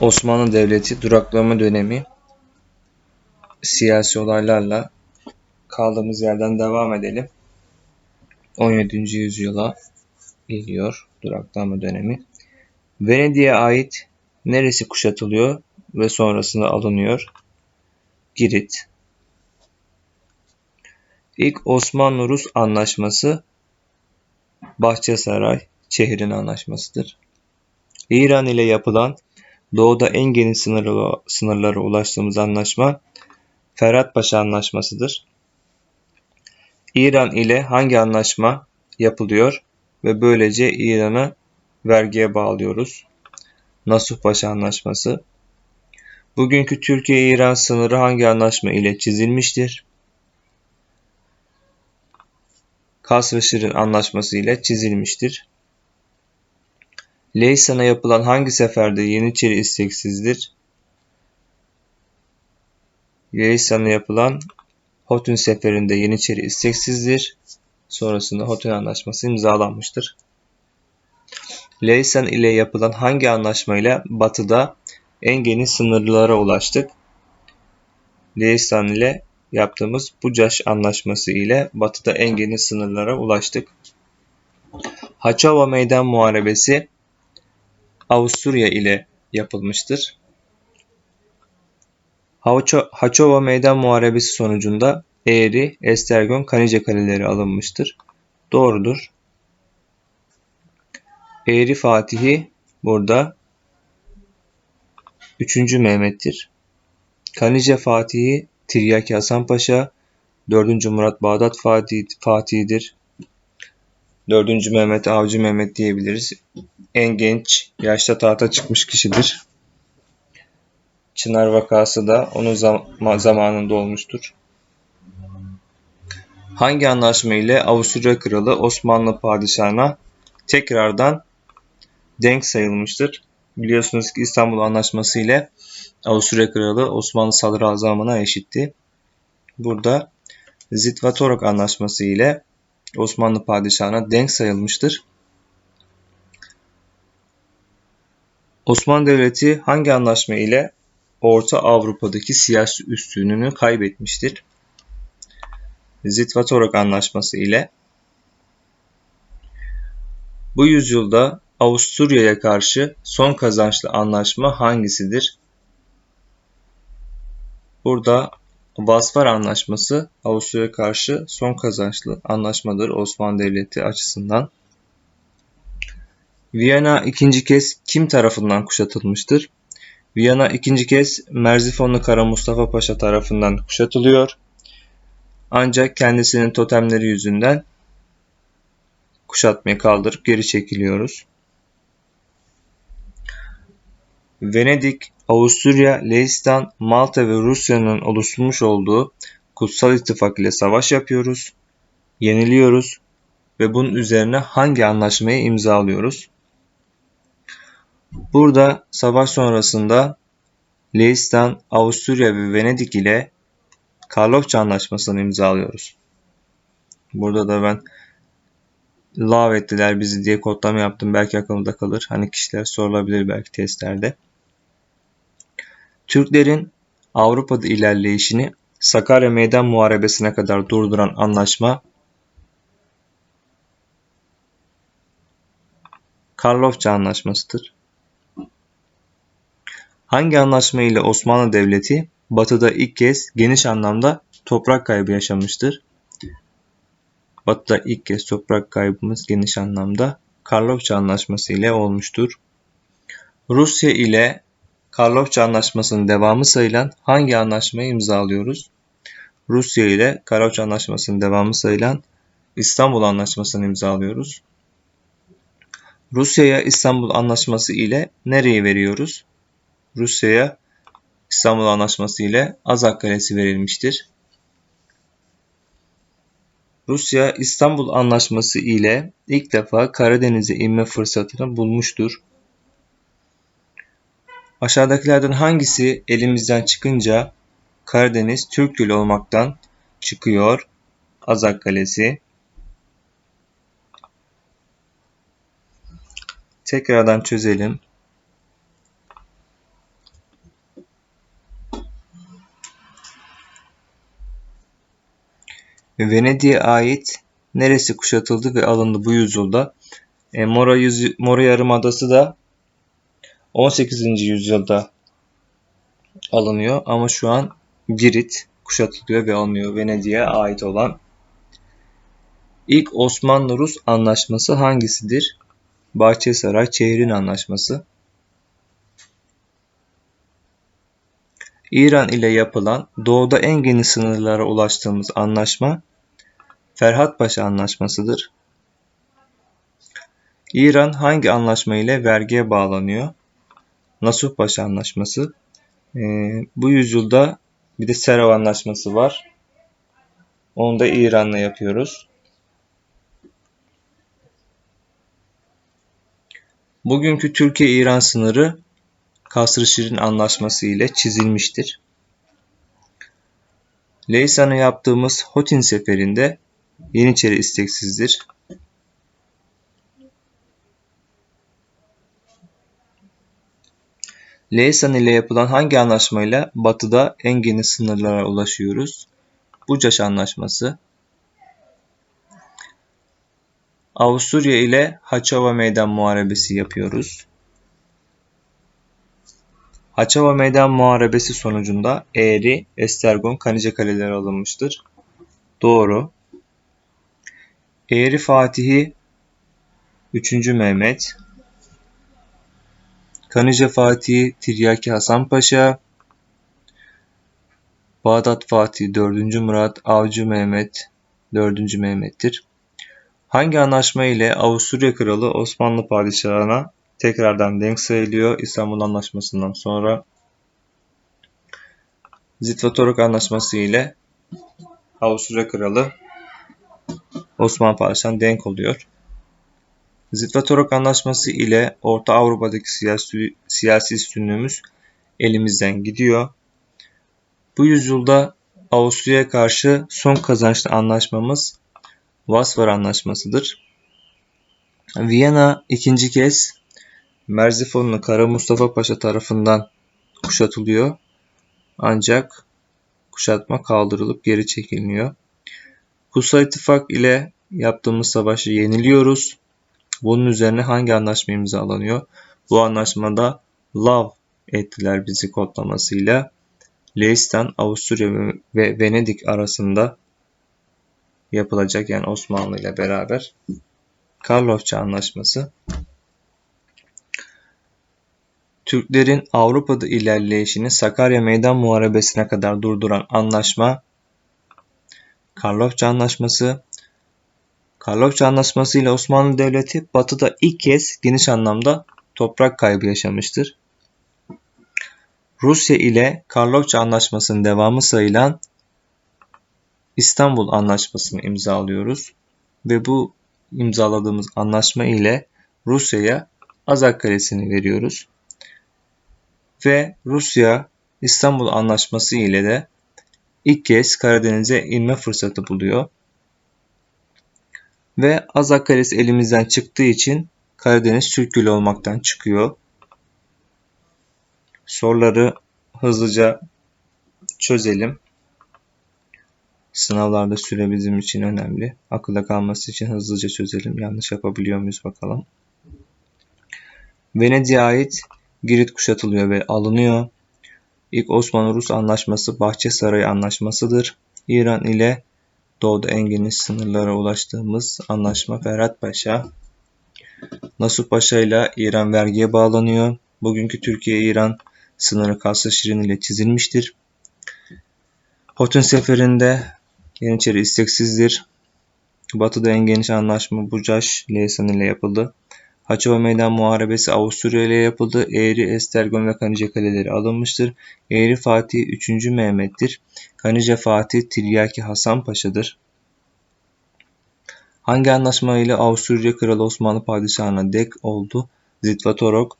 Osmanlı Devleti duraklama dönemi siyasi olaylarla kaldığımız yerden devam edelim. 17. yüzyıla geliyor duraklama dönemi. Venedik'e ait neresi kuşatılıyor ve sonrasında alınıyor? Girit. İlk Osmanlı-Rus anlaşması Bahçesaray Çehrin anlaşmasıdır. İran ile yapılan doğuda en geniş sınırlı, sınırlara ulaştığımız anlaşma Ferhat Paşa Anlaşması'dır. İran ile hangi anlaşma yapılıyor ve böylece İran'ı vergiye bağlıyoruz? Nasuh Paşa Anlaşması. Bugünkü Türkiye-İran sınırı hangi anlaşma ile çizilmiştir? Kasr-ı Anlaşması ile çizilmiştir. Leysan'a yapılan hangi seferde Yeniçeri isteksizdir? Leysan'a yapılan Hotun seferinde Yeniçeri isteksizdir. Sonrasında Hotun Anlaşması imzalanmıştır. Leysan ile yapılan hangi anlaşma ile batıda en geniş sınırlara ulaştık? Leysan ile yaptığımız Bucaş Anlaşması ile batıda en geniş sınırlara ulaştık. Haçova Meydan Muharebesi Avusturya ile yapılmıştır. Haçova Meydan Muharebesi sonucunda Eğri, Estergon, Kanice kaleleri alınmıştır. Doğrudur. Eğri Fatihi burada 3. Mehmet'tir. Kanice Fatihi Tiryaki Hasan Paşa 4. Murat Bağdat Fatih, Fatih'dir. 4. Mehmet Avcı Mehmet diyebiliriz. En genç yaşta tahta çıkmış kişidir. Çınar vakası da onun zam zamanında olmuştur. Hangi anlaşma ile Avusturya Kralı Osmanlı Padişahı'na tekrardan denk sayılmıştır? Biliyorsunuz ki İstanbul Anlaşması ile Avusturya Kralı Osmanlı Sadrazamına eşitti. Burada Zitvatorok Anlaşması ile Osmanlı Padişahı'na denk sayılmıştır. Osmanlı Devleti hangi anlaşma ile Orta Avrupa'daki siyasi üstünlüğünü kaybetmiştir? Zitvatorok Anlaşması ile bu yüzyılda Avusturya'ya karşı son kazançlı anlaşma hangisidir? Burada Vasfar Anlaşması Avusturya'ya karşı son kazançlı anlaşmadır Osmanlı Devleti açısından. Viyana ikinci kez kim tarafından kuşatılmıştır? Viyana ikinci kez Merzifonlu Kara Mustafa Paşa tarafından kuşatılıyor. Ancak kendisinin totemleri yüzünden kuşatmayı kaldırıp geri çekiliyoruz. Venedik, Avusturya, Leistan, Malta ve Rusya'nın oluşturmuş olduğu Kutsal İttifak ile savaş yapıyoruz, yeniliyoruz ve bunun üzerine hangi anlaşmayı imzalıyoruz? Burada savaş sonrasında Leistan, Avusturya ve Venedik ile Karlofça Anlaşması'nı imzalıyoruz. Burada da ben lav ettiler bizi diye kodlama yaptım. Belki aklımda kalır. Hani kişiler sorulabilir belki testlerde. Türklerin Avrupa'da ilerleyişini Sakarya Meydan Muharebesi'ne kadar durduran anlaşma Karlofça Anlaşması'dır. Hangi anlaşma ile Osmanlı Devleti Batı'da ilk kez geniş anlamda toprak kaybı yaşamıştır? Batı'da ilk kez toprak kaybımız geniş anlamda Karlofça Anlaşması ile olmuştur. Rusya ile Karlofça Anlaşması'nın devamı sayılan hangi anlaşmayı imzalıyoruz? Rusya ile Karlofça Anlaşması'nın devamı sayılan İstanbul Anlaşması'nı imzalıyoruz. Rusya'ya İstanbul Anlaşması ile nereyi veriyoruz? Rusya'ya İstanbul Anlaşması ile Azak Kalesi verilmiştir. Rusya İstanbul Anlaşması ile ilk defa Karadeniz'e inme fırsatını bulmuştur. Aşağıdakilerden hangisi elimizden çıkınca Karadeniz Türk Gölü olmaktan çıkıyor? Azak Kalesi. Tekrardan çözelim. Venedik'e ait neresi kuşatıldı ve alındı bu yüzyılda? E, Mora, yüzü, Mora Yarımadası da 18. yüzyılda alınıyor ama şu an Girit kuşatılıyor ve alınıyor Venedik'e ait olan. İlk Osmanlı-Rus anlaşması hangisidir? Bahçesaray Çehrin Anlaşması. İran ile yapılan doğuda en geniş sınırlara ulaştığımız anlaşma Ferhatpaşa Anlaşması'dır. İran hangi anlaşma ile vergiye bağlanıyor? Nasuh Paşa Anlaşması. Ee, bu yüzyılda bir de Serov Anlaşması var. Onu da İran'la yapıyoruz. Bugünkü Türkiye-İran sınırı Kasr-ı Şirin Anlaşması ile çizilmiştir. Leysan'ı yaptığımız Hotin seferinde Yeniçeri isteksizdir. Leysan ile yapılan hangi anlaşmayla batıda en geniş sınırlara ulaşıyoruz? Bucaş Anlaşması. Avusturya ile Haçova Meydan Muharebesi yapıyoruz. Haçova Meydan Muharebesi sonucunda Eğri, Estergon, Kanice kaleleri alınmıştır. Doğru. Eğri Fatihi 3. Mehmet Kanice Fatihi Tiryaki Hasan Paşa Bağdat Fatihi 4. Murat Avcı Mehmet 4. Mehmet'tir. Hangi anlaşma ile Avusturya Kralı Osmanlı Padişahı'na tekrardan denk sayılıyor İstanbul Anlaşması'ndan sonra? Zitvatoruk Anlaşması ile Avusturya Kralı Osmanlı Padişahı'na denk oluyor. Zitvatoruk Anlaşması ile Orta Avrupa'daki siyasi, siyasi üstünlüğümüz elimizden gidiyor. Bu yüzyılda Avusturya'ya karşı son kazançlı anlaşmamız Vasvar Anlaşması'dır. Viyana ikinci kez Merzifonlu Kara Mustafa Paşa tarafından kuşatılıyor. Ancak kuşatma kaldırılıp geri çekilmiyor. Kutsal İttifak ile yaptığımız savaşı yeniliyoruz. Bunun üzerine hangi anlaşma imzalanıyor? Bu anlaşmada Love ettiler bizi kodlamasıyla. Leistan, Avusturya ve Venedik arasında yapılacak yani Osmanlı ile beraber Karlofça Anlaşması. Türklerin Avrupa'da ilerleyişini Sakarya Meydan Muharebesi'ne kadar durduran anlaşma Karlofça Anlaşması. Karlofça Anlaşması ile Osmanlı Devleti batıda ilk kez geniş anlamda toprak kaybı yaşamıştır. Rusya ile Karlofça Anlaşması'nın devamı sayılan İstanbul Anlaşması'nı imzalıyoruz ve bu imzaladığımız anlaşma ile Rusya'ya Azak Kalesi'ni veriyoruz. Ve Rusya İstanbul Anlaşması ile de ilk kez Karadeniz'e inme fırsatı buluyor. Azak Kalesi elimizden çıktığı için Karadeniz Türk Gölü olmaktan çıkıyor. Soruları hızlıca çözelim. Sınavlarda süre bizim için önemli. Akılda kalması için hızlıca çözelim. Yanlış yapabiliyor muyuz bakalım. Venedik'e ait Girit kuşatılıyor ve alınıyor. İlk Osmanlı-Rus anlaşması Bahçesaray Anlaşması'dır. İran ile doğuda en geniş sınırlara ulaştığımız anlaşma Ferhat Paşa. Nasuh Paşa ile İran vergiye bağlanıyor. Bugünkü Türkiye-İran sınırı Kasr Şirin ile çizilmiştir. Hotun seferinde Yeniçeri isteksizdir. Batı'da en geniş anlaşma Bucaş Leysan ile yapıldı. Haçova Meydan Muharebesi Avusturya ile yapıldı. Eğri, Estergon ve Kanice kaleleri alınmıştır. Eğri Fatih 3. Mehmet'tir. Kanice Fatih Tiryaki Hasan Paşa'dır. Hangi anlaşma ile Avusturya Kralı Osmanlı Padişahı'na dek oldu? Zitvatorok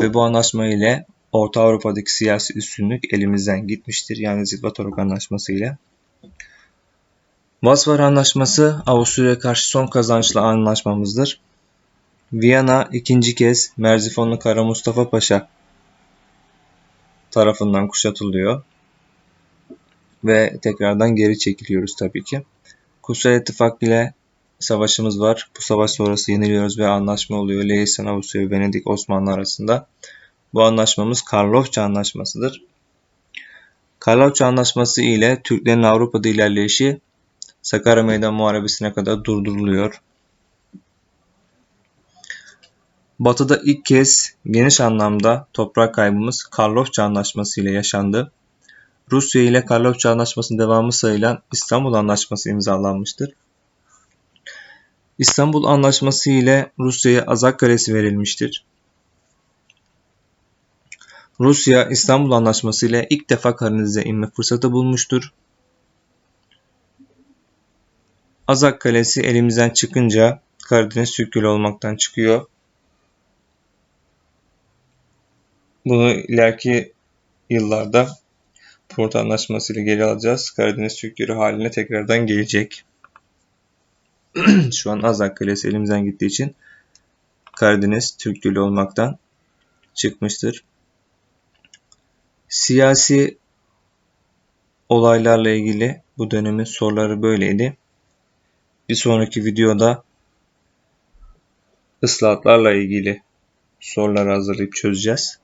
ve bu anlaşma ile Orta Avrupa'daki siyasi üstünlük elimizden gitmiştir. Yani Zitvatorok Anlaşması ile. Vasvar Anlaşması Avusturya'ya karşı son kazançlı anlaşmamızdır. Viyana ikinci kez Merzifonlu Kara Mustafa Paşa tarafından kuşatılıyor. Ve tekrardan geri çekiliyoruz tabii ki. Kutsal İttifak ile savaşımız var. Bu savaş sonrası yeniliyoruz ve anlaşma oluyor. Lehisan Avusturya ve Venedik Osmanlı arasında. Bu anlaşmamız Karlofça Anlaşması'dır. Karlofça Anlaşması ile Türklerin Avrupa'da ilerleyişi Sakarya Meydan Muharebesi'ne kadar durduruluyor. Batı'da ilk kez geniş anlamda toprak kaybımız Karlofça Anlaşması ile yaşandı. Rusya ile Karlofça Anlaşması'nın devamı sayılan İstanbul Anlaşması imzalanmıştır. İstanbul Anlaşması ile Rusya'ya Azak Kalesi verilmiştir. Rusya İstanbul Anlaşması ile ilk defa Karadeniz'e inme fırsatı bulmuştur. Azak Kalesi elimizden çıkınca Karadeniz Türk olmaktan çıkıyor. Bunu ileriki yıllarda Port Anlaşması ile geri alacağız. Karadeniz Türk Gölü haline tekrardan gelecek. Şu an Azak Kalesi elimizden gittiği için Karadeniz Türk Gölü olmaktan çıkmıştır. Siyasi olaylarla ilgili bu dönemin soruları böyleydi. Bir sonraki videoda ıslahatlarla ilgili soruları hazırlayıp çözeceğiz.